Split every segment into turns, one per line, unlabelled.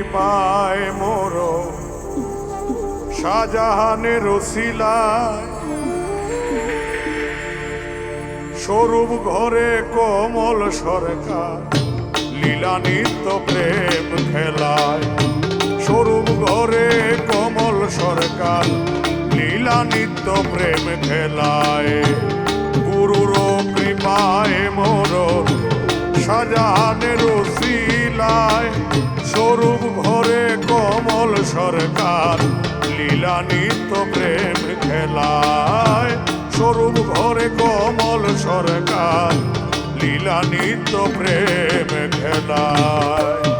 কৃপায় মোর শাহজাহানের শিলায় স্বরূপ ঘরে কমল সরকার, লীলা নিত্য প্রেম খেলায়। স্বরূপ ঘরে কমল সরকার, লীলা নিত্য প্রেম খেলায়। গুরুর কৃপায় মোর সাজানের শিলায় স্বরূপ সরকার লীলা নিত্য প্রেম খেলায়। স্বরূপ ঘরে কমল সরকার লীলা নিত্য প্রেম খেলায়।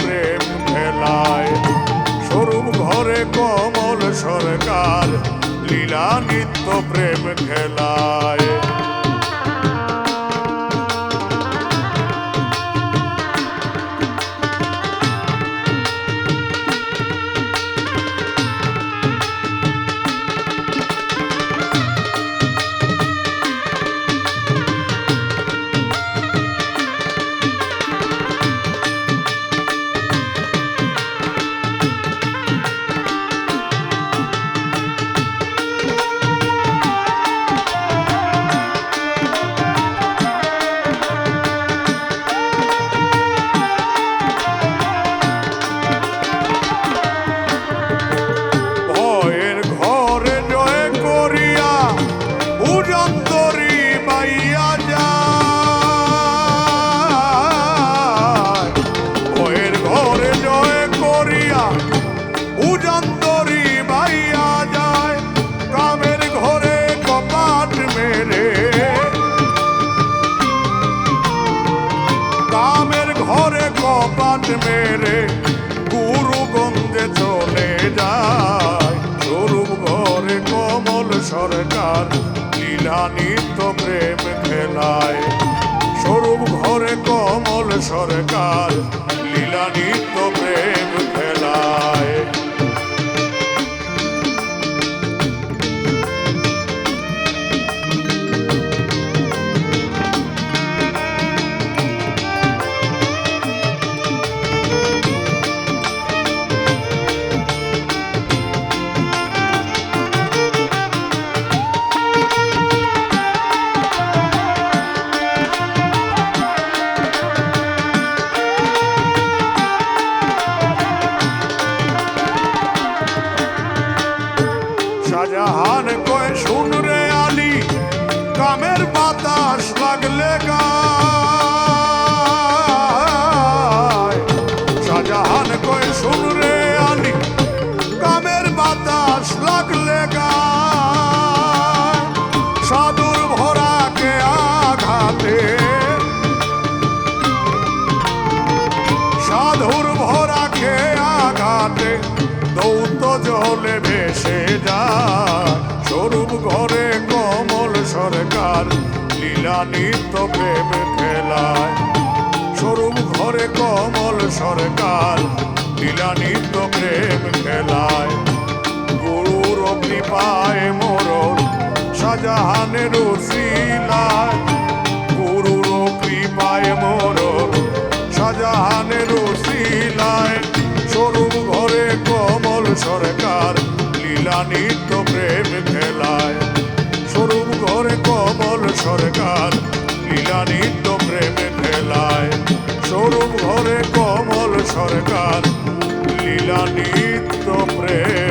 প্রেম খেলায় স্বরূপ ঘরে কমল সরকার লীলা নিত্য প্রেম খেলায়। নিত্য প্রেম খেলায়। স্বরূপ ঘরে কমল সরকার শাহজাহান কয় শুন রে আলী কামের বাতাস লাগলে গায়। ভরাকে আঘাতে। সাধুর ভরা খেয়ে আঘাতে দৌত জলে ভেসে ঘরে কমল সরকার, লীলা সরকার লীলা নিত্য প্রেম খেলায়। গুরুর কৃপায় মোর শাহজাহানের শিলায় গুরুর কৃপায় মোর শাহজাহানের শিলায় স্বরূপ ঘরে কমল সরকার লীলা নিত্য প্রেম খেলায়। স্বরূপ সরকার লীলা নিত্য প্রেমে খেলায়। শোরুম ঘরে কমল সরকার লীলা নিত্য প্রেম।